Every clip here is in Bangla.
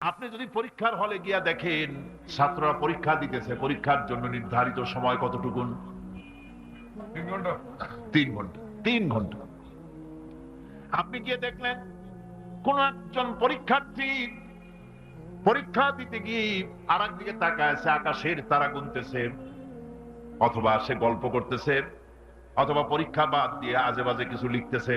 আপনি যদি পরীক্ষার হলে গিয়া দেখেন ছাত্ররা পরীক্ষা দিতেছে পরীক্ষার জন্য নির্ধারিত সময় কতটুকুন? তিন ঘণ্টা। তিন ঘণ্টা তিন ঘণ্টা। আপনি গিয়ে দেখলেন কোন একজন পরীক্ষার্থী পরীক্ষা দিতে গিয়ে আর একদিকে তাকায় আছে আকাশের তারা গুনতেছে অথবা সে গল্প করতেছে অথবা পরীক্ষা বাদ দিয়ে আজে বাজে কিছু লিখতেছে।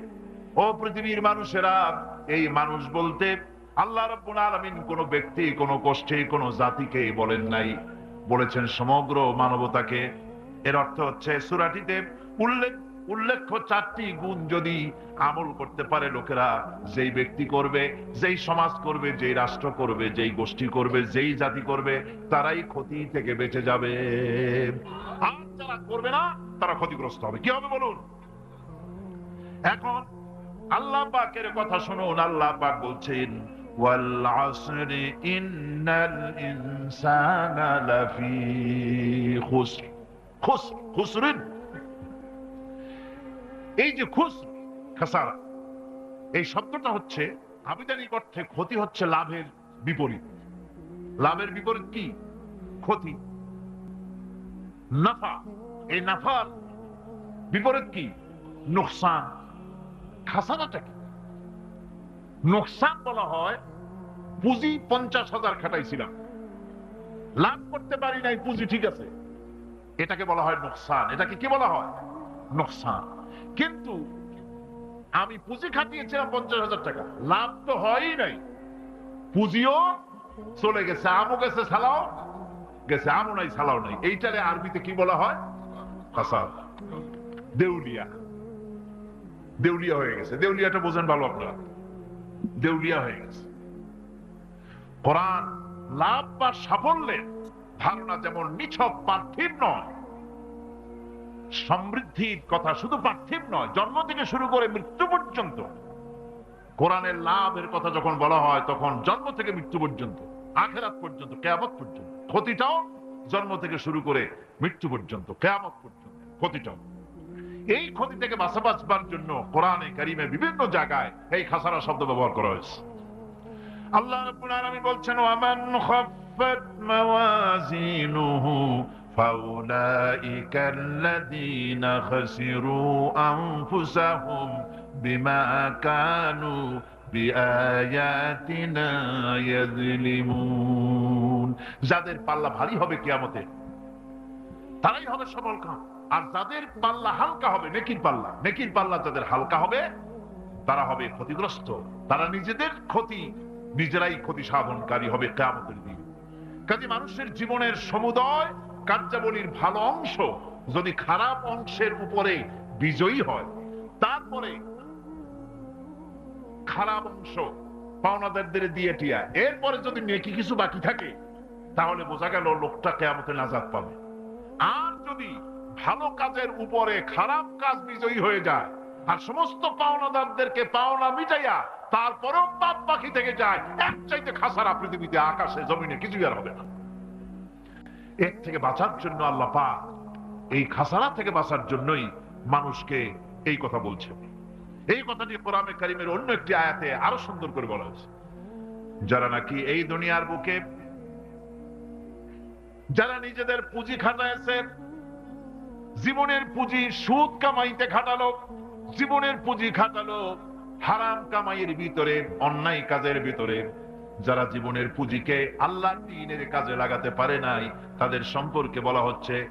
ও পৃথিবীর মানুষেরা, এই মানুষ বলতে আল্লাহ রব্বুল আলামিন কোন ব্যক্তি, কোন গোষ্ঠী, কোন জাতিকে বলেন নাই। বলেছেন সমগ্র মানবতাকে। এর অর্থ হচ্ছে সুরাটিতে উল্লেখ, উল্লেখ্য চারটি গুণ যদি আমল করতে পারে লোকেরা, যেই ব্যক্তি করবে, যেই সমাজ করবে, যেই রাষ্ট্র করবে, যেই গোষ্ঠী করবে, যেই জাতি করবে, তারাই ক্ষতি থেকে বেঁচে যাবে। আর যারা করবে না, তারা ক্ষতিগ্রস্ত হবে। কি হবে বলুন? এখন আল্লাহ পাকের কথা শুনুন, আল্লাহ পাক বলছেন এই যে খুস, খাসারা, এই শব্দটা হচ্ছে অর্থে ক্ষতি হচ্ছে লাভের বিপরীত। লাভের বিপরীত কি? ক্ষতি। নাফা, এই নাফার বিপরীত কি? নোকসান। খাসানাটা কি? নোকসান বলা হয়, পুঁজি পঞ্চাশ হাজার খাটাইছিলাম। লাভ করতে পারি নাই, পুঁজি ঠিক আছে। এটাকে বলা হয় নোকসান। এটাকে কি বলা হয়? নোকসান। কিন্তু আমি পুঁজি খাটিয়েছিলাম পঞ্চাশ হাজার টাকা। লাভ তো হয়ই নাই। পুঁজিও চলে গেছে, আমও গেছে সালাও গেছে, আমও নাই সালাও নাই। এইটারে আরবিতে কি বলা হয়? ফাসাদ দেউলিয়া। দেউলিয়া হয়ে গেছে। দেউলিয়াটা বোঝেন ভালো আপনারা। দেউলিয়া হয়ে গেছে। কোরআন লাভ বা সাফল্যের ধারণা যেমন নিছক পার্থিব নয়, সমৃদ্ধির কথা শুধু পার্থিব নয়, জন্ম থেকে শুরু করে মৃত্যু পর্যন্ত, কোরআনের লাভের কথা যখন বলা হয় তখন জন্ম থেকে মৃত্যু পর্যন্ত, আখেরাত পর্যন্ত, কেয়ামত পর্যন্ত, ক্ষতিটাও জন্ম থেকে শুরু করে মৃত্যু পর্যন্ত, কেয়ামত পর্যন্ত, ক্ষতিটাও। এই ক্ষতি থেকে বাঁচা বাঁচবার জন্য কোরআনে কারিমে বিভিন্ন জায়গায় এই খাসারা শব্দ ব্যবহার করা হয়েছে আল্লাহ রাব্বুল আলামিন বলছেন ওয়ামান খাফফাত মাওয়াজিনুহু فأولئك الذين خسروا أنفسهم بما كانوا بآياتنا يظلمون যাদের পাল্লা ভারী হবে কিয়ামতে তারাই হবে সফল কাম আর যাদের পাল্লা হালকা হবে, নেকির পাল্লা। নেকির পাল্লা যাদের হালকা হবে, তারা হবে ক্ষতিগ্রস্ত। তারা নিজেদের ক্ষতি, নিজেরাই ক্ষতি সাধনকারী হবে কেয়ামতের দিন। কাজে মানুষের জীবনের সমুদয় কার্যাবলীর ভালো অংশ যদি খারাপ অংশের উপরে বিজয়ী হয়, তারপরে খারাপ অংশ পাওনাদারদের দিয়ে টিয়া। এরপরে যদি নেকি কিছু বাকি থাকে, তাহলে বোঝা গেল লোকটা কেয়ামতে নাজাদ পাবে। আর যদি ভালো কাজের উপরে খারাপ কাজ বিজয়ী হয়ে যায়। আর সমস্ত পাওনাদারদেরকে পাওনা মিটাইয়া তারপরেও পাপ পাখি থেকে যায়। এক চাইতে খাসারা পৃথিবীতে আকাশে, জমিনে কিছুই আর হবে না। এর থেকে বাঁচার জন্য আল্লাহ পাক এই খাসারা থেকে বাঁচার জন্যই মানুষকে এই কথা বলছে এই কথাটি কোরআনে কারিমের অন্য একটি আয়াতে আরও সুন্দর করে বলা হয়েছে। যারা নাকি এই দুনিয়ার বুকে, যারা নিজেদের পুঁজি খাটাইছে জীবনের পুঁজি সুদ কামাইতে খাটালো, জীবনের পুঁজি খাটালো হারাম কামাইয়ের ভিতরে, অন্যায় কাজের ভিতরে। যারা জীবনের পুঁজিকে আল্লাহ দিনের কাজে লাগাতে পারে নাই, তাদের সম্পর্কে বলা হচ্ছে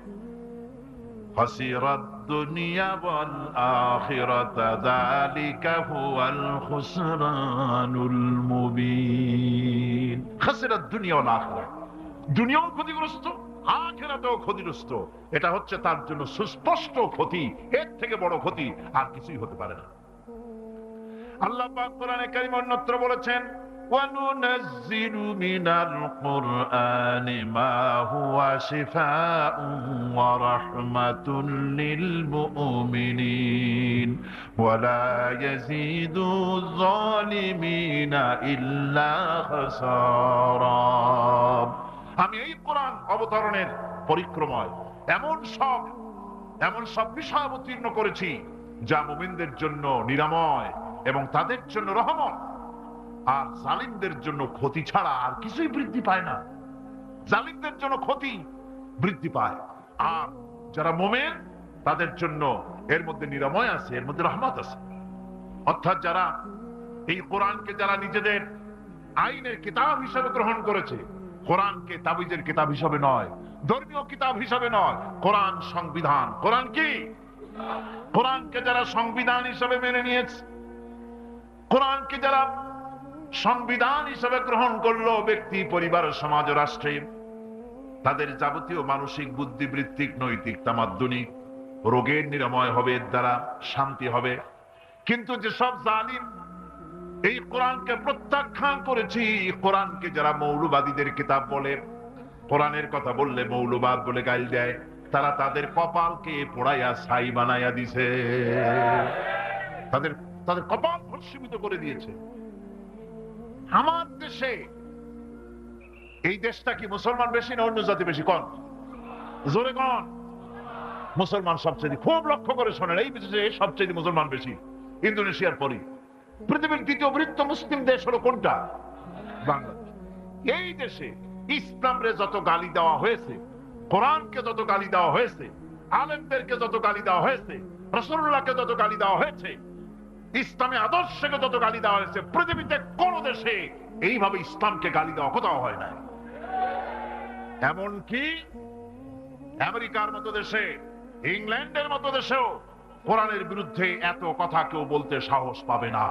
দুনিয়াও ক্ষতিগ্রস্ত আখেরাতেও ক্ষতিগ্রস্ত। এটা হচ্ছে তার জন্য সুস্পষ্ট ক্ষতি, এর থেকে বড় ক্ষতি, আর কিছুই হতে পারে না। আল্লাহ অন্যত্র বলেছেন আমি এই অবতরণের পরিক্রমায়। এমন সব এমন সব বিষয় অবতীর্ণ করেছি, যা মুমিনদের জন্য নিরাময় এবং তাদের জন্য রহমত। আর জালিমদের জন্য ক্ষতি ছাড়া আর কিছুই বৃদ্ধি পায় না। জালিমদের জন্য ক্ষতি বৃদ্ধি পায়। আর যারা মোমেন, তাদের জন্য এর মধ্যে নিরাময় আছে, এর মধ্যে রহমত আছে। অর্থাৎ যারা এই কোরআনকে যারা নিজেদের আইনের কিতাব হিসাবে গ্রহণ করেছে কোরআনকে তাবিজের কিতাব হিসাবে নয়, ধর্মীয় কিতাব হিসাবে নয়, কোরআন সংবিধান। কোরআন কি? কোরআনকে যারা সংবিধান হিসাবে মেনে নিয়েছে কোরআনকে যারা সংবিধান হিসাবে গ্রহণ করল ব্যক্তি, পরিবার, সমাজ রাষ্ট্রে, তাদের যাবতীয় মানসিক বুদ্ধিবৃত্তিক নৈতিক, তামাদ্দনিক রোগের নিরাময় হবে, এর দ্বারা শান্তি হবে। কিন্তু যেসব জালিম এই কোরআনকে প্রত্যাখ্যান করেছি। কোরআনকে যারা মৌলবাদীদের কিতাব বলে, কোরআনের কথা বললে মৌলবাদ বলে গাইল দেয়, তারা তাদের কপালকে পোড়াইয়া ছাই বানাইয়া দিছে। তাদের তাদের কপাল ভস্মীভূত করে দিয়েছে। আমার দেশে এই দেশটা কি মুসলমান বেশি না অন্য জাতি বেশি? কন? জোরে কন? মুসলমান সবচেয়ে খুব লক্ষ্য করে শোনেন, এই দেশে সবচেয়ে মুসলমান বেশি, ইন্দোনেশিয়ার পরে পৃথিবীর দ্বিতীয় বৃত্ত মুসলিম দেশ হলো কোনটা? বাংলাদেশ। এই দেশে ইসলামরে যত গালি দেওয়া হয়েছে, কোরআনকে যত গালি দেওয়া হয়েছে, আলেমদেরকে যত গালি দেওয়া হয়েছে রসুল্লাহকে যত গালি দেওয়া হয়েছে, ইসলামী আদর্শকে যত গালি দেওয়া হয়েছে, পৃথিবীতে কোন দেশে এইভাবে ইসলামকে গালি দেওয়া কোথাও হয় না এমনকি আমেরিকার মতো দেশে, ইংল্যান্ডের মতো দেশেও কোরআনের বিরুদ্ধে এত কথা কেউ বলতে সাহস পাবে না।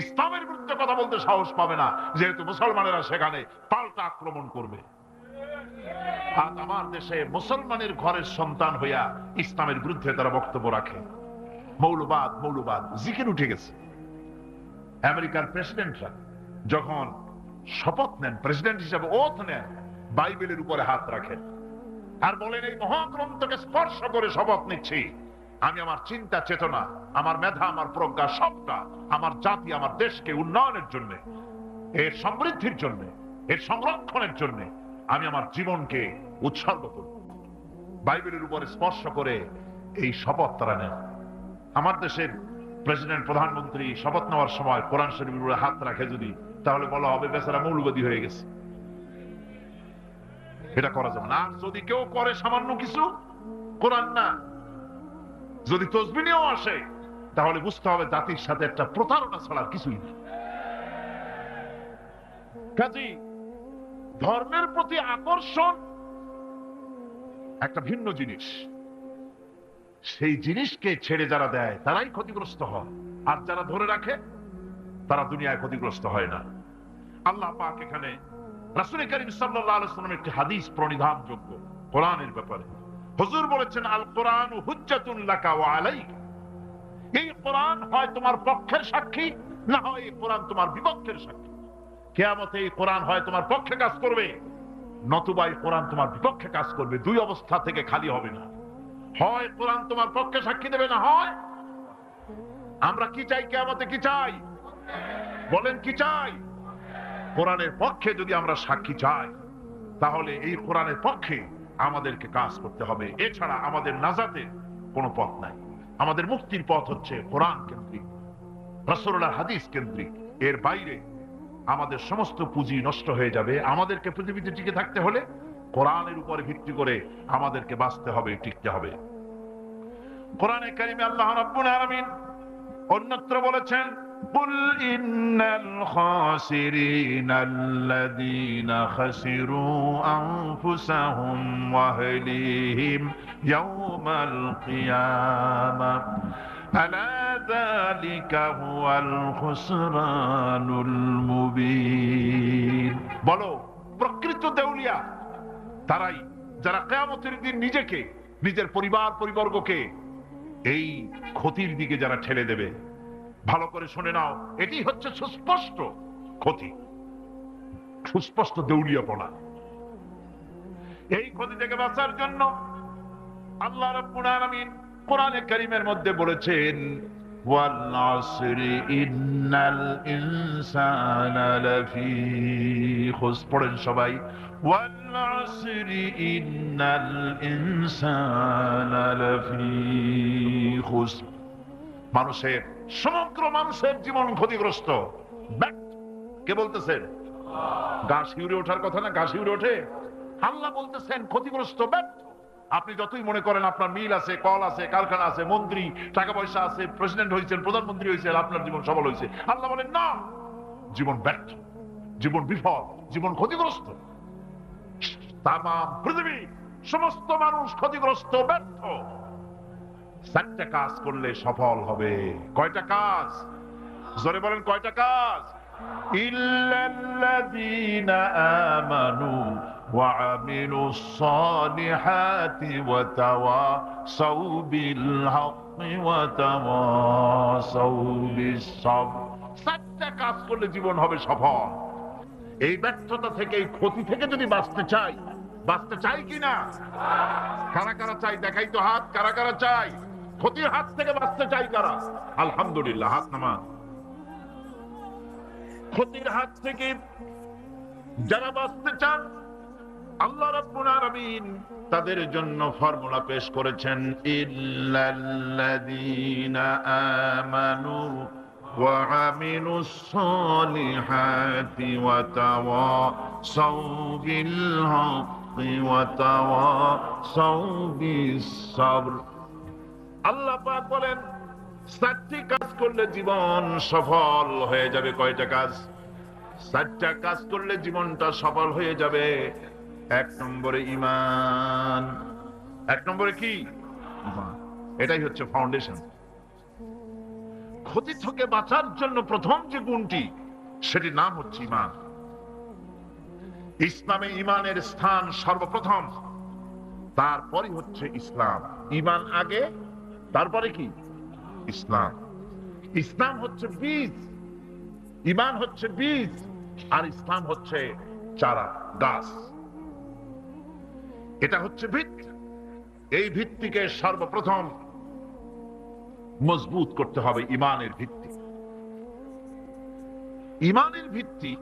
ইসলামের বিরুদ্ধে কথা বলতে সাহস পাবে না, যেহেতু মুসলমানেরা সেখানে পাল্টা আক্রমণ করবে। আজ আমার দেশে মুসলমানের ঘরের সন্তান হইয়া ইসলামের বিরুদ্ধে তারা বক্তব্য রাখে। মৌলবাদ মৌলবাদ, জিকির উঠে গেছে। আমেরিকার প্রেসিডেন্টরা যখন শপথ নেন, প্রেসিডেন্ট হিসাবে ওথ নেন, বাইবেলের উপরে হাত রাখেন। আর বলেন, এই মহাগ্রন্থকে স্পর্শ করে শপথ নিচ্ছি। আমি আমার চিন্তা, চেতনা, আমার মেধা, আমার প্রজ্ঞা সবটা আমার জাতি, আমার দেশকে উন্নয়নের জন্য, এর সমৃদ্ধির জন্য, এর সংরক্ষণের জন্য আমি আমার জীবনকে উৎসর্গ করব। বাইবেলের উপরে স্পর্শ করে এই শপথ তারা নেন। আমার দেশের প্রেসিডেন্ট, প্রধানমন্ত্রী শপথ নেওয়ার সময় কোরআন শরীফের উপরে হাত রাখে যদি, তাহলে বলা হবে বেচারা মৌলবাদী হয়ে গেছে। এটা করা যাবে না। আর যদি কেউ করে সামান্য কিছু, কোরআন না যদি তসবি আসে, তাহলে বুঝতে হবে জাতির সাথে একটা প্রতারণা ছাড়া কিছুই না কাজী ধর্মের প্রতি আকর্ষণ একটা ভিন্ন জিনিস। সেই জিনিসকে ছেড়ে যারা দেয়, তারাই ক্ষতিগ্রস্ত হয়। আর যারা ধরে রাখে, তারা দুনিয়ায় ক্ষতিগ্রস্ত হয় না। আল্লাহ পাক এখানে রাসুল করিম সাল্লাল্লাহু আলাইহি ওয়াসাল্লাম একটি হাদিস প্রণিধান যোগ্য কোরআনের ব্যাপারে। হুজুর বলেছেন, আল কোরআন আলাইকা। এই কোরআন হয় তোমার পক্ষের সাক্ষী, না হয় এই কোরআন তোমার বিপক্ষের সাক্ষী। কেয়ামতে এই কোরআন হয় তোমার পক্ষে কাজ করবে, নতুবা এই কোরআন তোমার বিপক্ষে কাজ করবে, দুই অবস্থা থেকে খালি হবে না। হয় কোরআন তোমার পক্ষে সাক্ষী দেবে, না হয়? আমরা কি চাই, কেয়ামতে কি চাই? বলেন, কি চাই? কোরআনের পক্ষে যদি আমরা সাক্ষী চাই, তাহলে এই কোরআনের পক্ষে আমাদেরকে কাজ করতে হবে। এছাড়া আমাদের নাজাতের কোনো পথ নাই। আমাদের মুক্তির পথ হচ্ছে কোরআন কেন্দ্রিক রসুল্লাহ হাদিস কেন্দ্রিক। এর বাইরে আমাদের সমস্ত পুঁজি নষ্ট হয়ে যাবে। আমাদেরকে পৃথিবীতে টিকে থাকতে হলে কোরআনের উপরে ভিত্তি করে আমাদেরকে বাঁচতে হবে, টিকতে হবে। কোরআনে কারিমে আল্লাহ রাব্বুল আলামিন অন্যত্র বলেছেন قل إن الخاسرين الذين خسروا أنفسهم وأهليهم يوم القيامة ألا ذلك هو الخسران المبين বলো প্রকৃত দেউলিয়া তারাই যারা কেয়ামতের দিন নিজেকে নিজের পরিবার পরিবর্গকে এই ক্ষতির দিকে যারা ঠেলে দেবে ভালো করে শুনে নাও, এটি হচ্ছে সুস্পষ্ট ক্ষতি, সুস্পষ্ট দেউলিয়াপনা এই ক্ষতি থেকে বাঁচার জন্য আল্লাহ রাব্বুল কোরআনে কারীমের মধ্যে বলেছেন ইন্নাল পড়েন সবাই। ওয়াল ইন্নাল মানুষের, সমগ্র মানুষের জীবন ক্ষতিগ্রস্ত। কে বলতেছেন গা শিউরে ওঠার কথা না? গা শিউরে ওঠে? আল্লাহ বলতেছেন, ক্ষতিগ্রস্ত ব্যর্থ আপনি যতই মনে করেন আপনার মিল আছে, কল আছে, কারখানা আছে, মন্ত্রী, টাকা পয়সা আছে, প্রেসিডেন্ট হয়েছেন, প্রধানমন্ত্রী হয়েছেন, আপনার জীবন সফল হয়েছে। আল্লাহ বলেন, না! জীবন ব্যর্থ জীবন বিফল, জীবন ক্ষতিগ্রস্ত। তাম পৃথিবী, সমস্ত মানুষ ক্ষতিগ্রস্ত, ব্যর্থ। চারটা কাজ করলে সফল হবে কয়টা কাজ জোরে বলেন কয়টা কাজ ইল্লাল্লাযীনা আমানু وعملوا الصالحات وتواصوا بالحق وتواصوا بالصبر চারটা কাজ করলে জীবন হবে সফল এই ব্যর্থতা থেকে এই ক্ষতি থেকে যদি বাঁচতে চাই বাঁচতে চাই কিনা কারা কারা চাই দেখাই তো হাত কারা কারা চাই ক্ষতির হাত থেকে বাঁচতে চাই তারা আলহামদুলিল্লাহ, হাত নামা। ক্ষতির হাত থেকে যারা বাঁচতে চান, আল্লাহ রাব্বুল তাদের জন্য ফর্মুলা পেশ করেছেন, ইল্লাল্লাযীনা আমানু ওয়া আল্লাহ পাক বলেন চারটি কাজ করলে জীবন সফল হয়ে যাবে। কয়টা কাজ? চারটা কাজ করলে জীবনটা সফল হয়ে যাবে। এক নম্বরে ইমান। এক নম্বরে কি? এটাই হচ্ছে ফাউন্ডেশন ক্ষতি থেকে বাঁচার জন্য প্রথম যে গুণটি, সেটির নাম হচ্ছে ইমান। ইসলামে ইমানের স্থান সর্বপ্রথম, তারপরই হচ্ছে ইসলাম। ইমান আগে তারপরে কি? ইসলাম। ইসলাম হচ্ছে বীজ। ইমান হচ্ছে বীজ। আর ইসলাম হচ্ছে চারা, গাছ। এটা হচ্ছে ভিত এই ভিত্তিকে সর্বপ্রথম মজবুত করতে হবে ইমানের ভিত্তি। ইমানের ভিত্তি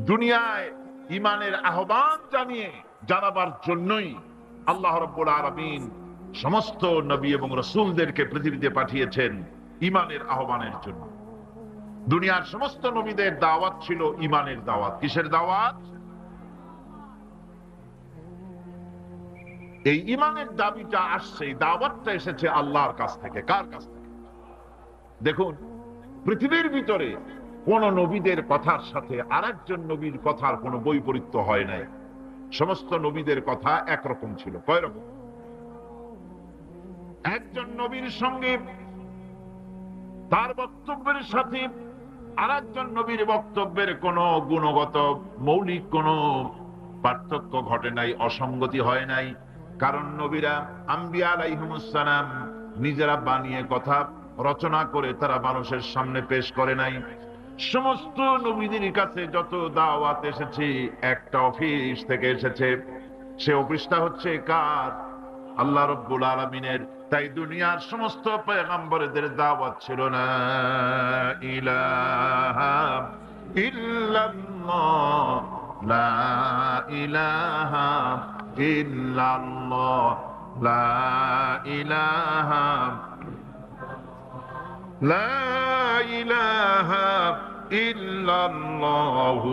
দুনিয়ায় ইমানের আহ্বান জানিয়ে জানাবার জন্যই আল্লাহ রব্বুল আলামিন সমস্ত নবী এবং রসুলদেরকে পৃথিবীতে পাঠিয়েছেন ইমানের আহ্বানের জন্য। দুনিয়ার সমস্ত নবীদের দাওয়াত ছিল ইমানের দাওয়াত। কিসের দাওয়াত? এই ইমানের দাবিটা আসছে দাওয়াতটা এসেছে আল্লাহর কাছ থেকে। কার কাছ থেকে? দেখুন, পৃথিবীর ভিতরে কোন নবীদের কথার সাথে আরেকজন নবীর কথার কোনো বৈপরীত্য হয় নাই। সমস্ত নবীদের কথা একরকম ছিল। কয় রকম একজন নবীর সঙ্গে, তার বক্তব্যের সাথে আর একজন নবীর বক্তব্যের কোনো গুণগত, মৌলিক কোনো পার্থক্য ঘটে নাই, অসঙ্গতি হয় নাই। কারণ নবীরা আম্বিয়া নিজেরা বানিয়ে কথা রচনা করে তারা মানুষের সামনে পেশ করে নাই। সমস্ত নবীদের কাছে যত দাওয়াত এসেছে, একটা অফিস থেকে এসেছে। সে অফিসটা হচ্ছে কার? আল্লাহ রব্বুল আলমিনের তাই দুনিয়ার সমস্ত পেগম্বরদের দাওয়াত ছিল না। ইলাহা ইল্লাল্লাহ, লা ইলাহা ইল্লাল্লাহ, লা ইলাহা লা ইলাহা ইল্লাল্লাহু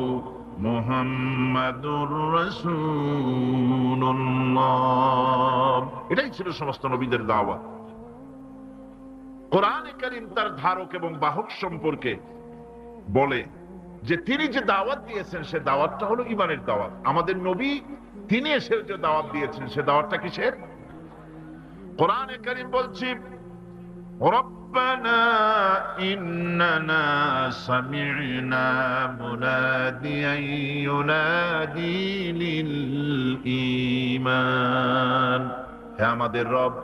এটাই ছিল সমস্ত নবীদের দাওয়া কোরআন করিম তার ধারক এবং বাহক সম্পর্কে বলে যে তিনি যে দাওয়াত দিয়েছেন, সে দাওয়াতটা হলো ইমানের দাওয়াত। আমাদের নবী তিনি এসে যে দাওয়াত দিয়েছেন, সে দাওয়াতটা কিসের? কোরআন করিম বলছি ربنا إننا سمعنا مناديا ينادي للإيمان হে আমাদের রব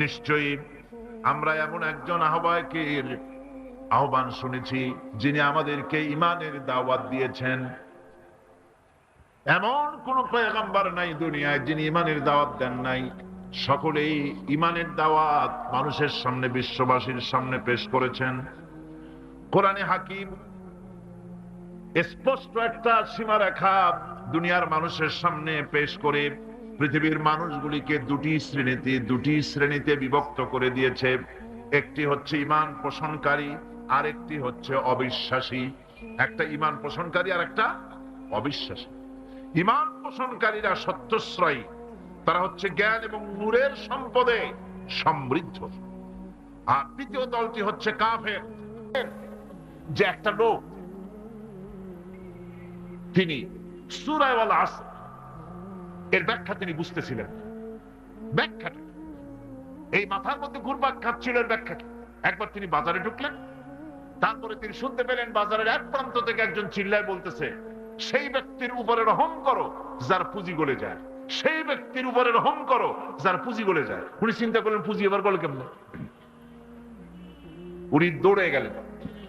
নিশ্চয়ই আমরা এমন একজন আহ্বায়কের আহ্বান শুনেছি যিনি আমাদেরকে ইমানের দাওয়াত দিয়েছেন এমন কোন পয়গাম্বার নাই দুনিয়ায় যিনি ইমানের দাওয়াত দেন নাই সকলেই ইমানের দাওয়াত মানুষের সামনে, বিশ্ববাসীর সামনে পেশ করেছেন। কোরআনে হাকিম স্পষ্ট একটা সীমারেখা দুনিয়ার মানুষের সামনে পেশ করে পৃথিবীর মানুষগুলিকে দুটি শ্রেণীতে দুটি শ্রেণীতে বিভক্ত করে দিয়েছে। একটি হচ্ছে ইমান পোষণকারী আর একটি হচ্ছে অবিশ্বাসী। একটা ইমান পোষণকারী আর একটা অবিশ্বাসী। ইমান পোষণকারীরা সত্যশ্রয়ী। তারা হচ্ছে জ্ঞান এবং নূরের সম্পদে সমৃদ্ধ। আর তৃতীয় দলটি হচ্ছে কাফের। যে একটা লোক, তিনি সুরায়ওয়ালা আস এর ব্যাখ্যা তিনি বুঝতেছিলেন। ব্যাখ্যাটা এই মাথার মধ্যে ঘুরপাক খাচ্ছিল এর একবার তিনি বাজারে ঢুকলেন, তারপরে তিনি শুনতে পেলেন বাজারের এক প্রান্ত থেকে একজন চিল্লায় বলতেছে, সেই ব্যক্তির উপরে রহম করো, যার পুঁজি গলে যায়। সেই ব্যক্তির উপরে রহম করো, যার পুঁজি গলে যায়। উনি চিন্তা করলেন, পুঁজি এবার গলে কেমন? উনি দৌড়ে গেলেন।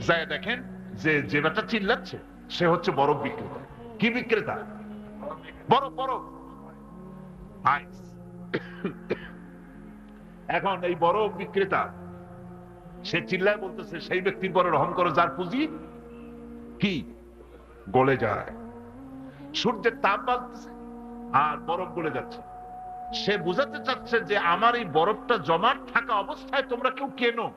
যায় দেখেন যে যে ব্যাটা চিল্লাচ্ছে, সে হচ্ছে বরফ বিক্রেতা। কি বিক্রেতা? বরফ বরফ। আইস এখন এই বরফ বিক্রেতা, সে চিল্লায় বলতেছে, সেই ব্যক্তির পরে রহম করো, যার পুঁজি কি? গলে যায়। সূর্যের তাপ বাড়তেছে। আর বরফ গলে যাচ্ছে। সে বুঝাতে চাচ্ছে যে আমার এই বরফটা জমাট থাকা অবস্থায় তোমরা কেউ কেনো।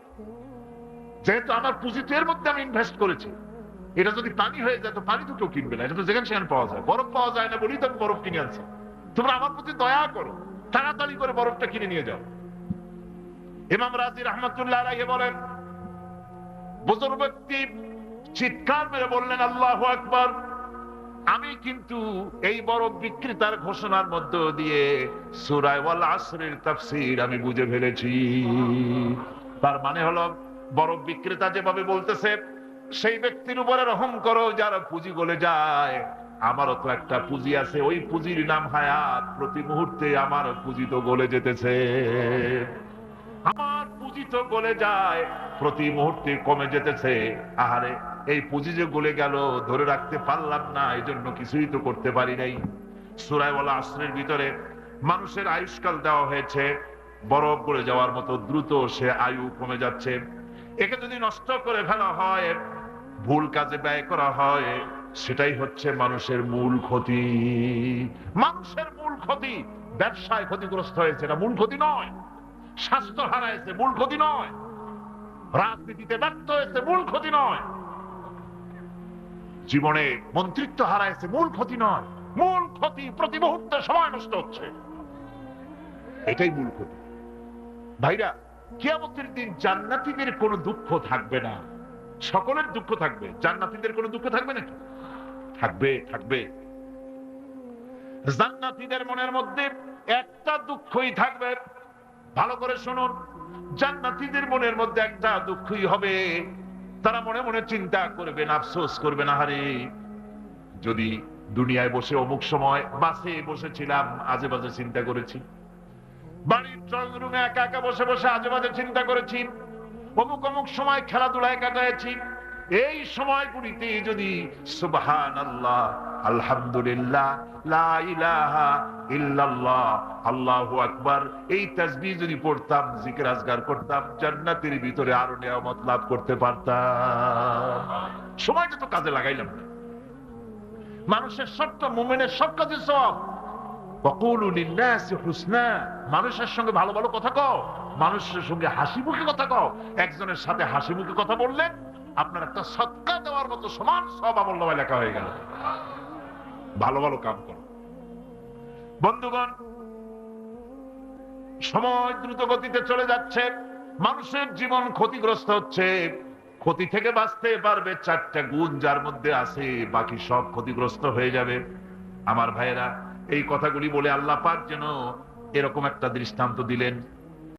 যেহেতু আমার পুঁজি তো এর মধ্যে আমি ইনভেস্ট করেছি। এটা যদি পানি হয়ে যায়, তো পানি তো কেউ কিনবে না। এটা তো যেখানে সেখানে পাওয়া যায়। বরফ পাওয়া যায় না বলেই তো বরফ কিনে আনছি। তোমরা আমার প্রতি দয়া করো। তাড়াতাড়ি করে বরফটা কিনে নিয়ে যাও। ইমাম রাজি রহমতুল্লাহ আলাইহি বলেন, বুজুর্গ ব্যক্তি চিৎকার মেরে বললেন, আল্লাহ আকবার। আমি কিন্তু এই বরফ বিক্রেতার ঘোষণার মধ্য দিয়ে সুরায় ওয়াল আসরের তাফসীর আমি বুঝে ফেলেছি। তার মানে হলো বরফ বিক্রেতা যেভাবে বলতেছে, সেই ব্যক্তির উপরে রহম করো, যারা পুঁজি গলে যায়। আমারও তো একটা পুঁজি আছে, ওই পুঁজির নাম হায়াত। প্রতি মুহূর্তে আমার পুঁজি তো গলে যেতেছে। আমার পুঁজি তো গলে যায়, প্রতি মুহূর্তে কমে যেতেছে। আহারে এই পুঁজি যে গলে গেল, ধরে রাখতে পারলাম না এই জন্য কিছুই তো করতে পারি নাই। সুরাইওয়ালা আশ্রের ভিতরে মানুষের আয়ুষ্কাল দেওয়া হয়েছে, বরফ গলে যাওয়ার মতো দ্রুত সে আয়ু কমে যাচ্ছে। একে যদি নষ্ট করে ফেলা হয়, ভুল কাজে ব্যয় করা হয়, সেটাই হচ্ছে মানুষের মূল ক্ষতি। মানুষের মূল ক্ষতি ব্যবসায় ক্ষতিগ্রস্ত হয়েছে, এটা মূল ক্ষতি নয়। স্বাস্থ্য হারাইছে, মূল ক্ষতি নয়। রাজনীতিতে ব্যর্থ হয়েছে, মূল ক্ষতি নয়। জীবনে মন্ত্রিত্ব হারাইছে, মূল ক্ষতি নয়। মূল ক্ষতি প্রতি মুহূর্তে সময় নষ্ট হচ্ছে। এটাই মূল ক্ষতি। ভাইরা, কিয়ামতের দিন জান্নাতীদের কোনো দুঃখ থাকবে না। সকলের দুঃখ থাকবে। জান্নাতীদের কোনো দুঃখ থাকবে নাকি? থাকবে থাকবে। জান্নাতীদের মনের মধ্যে একটা দুঃখই থাকবে। ভালো করে শুনুন। জান্নাতীদের মনের মধ্যে একটা দুঃখই হবে। তারা মনে মনে চিন্তা করবেন, আফসোস করবেন, আহারে, যদি দুনিয়ায় বসে অমুক সময় বাসে বসেছিলাম আজে বাজে চিন্তা করেছি। বাড়ির ড্রয়িং রুমে একা একা বসে বসে আজে বাজে চিন্তা করেছি। অমুক অমুক সময় খেলাধুলায় কাটাইছি এই সময়গুলিতে যদি সুবহান আল্লাহ আলহামদুলিল্লাহ এই যদি পড়তাম, জিকির আজগার করতাম, জান্নাতের ভিতরে আরও নিয়ামত লাভ করতে পারতাম। সময়টা তো কাজে লাগাইলাম মানুষের সবটা মোমেনের সব কাজে সব। মানুষের সঙ্গে ভালো ভালো কথা কও। মানুষের সঙ্গে হাসি মুখে কথা কও। একজনের সাথে হাসি মুখে কথা বললেন আপনার একটা সৎকার দেওয়ার মতো সমান সব আমল নামায় লেখা হয়ে গেল। ভালো ভালো কাম করো। বন্ধুগণ, সময় দ্রুত গতিতে চলে যাচ্ছে। মানুষের জীবন ক্ষতিগ্রস্ত হচ্ছে। ক্ষতি থেকে বাঁচতে পারবে চারটা গুণ যার মধ্যে আছে, বাকি সব ক্ষতিগ্রস্ত হয়ে যাবে। আমার ভাইয়েরা, এই কথাগুলি বলে আল্লাহ পাক যেন এরকম একটা দৃষ্টান্ত দিলেন।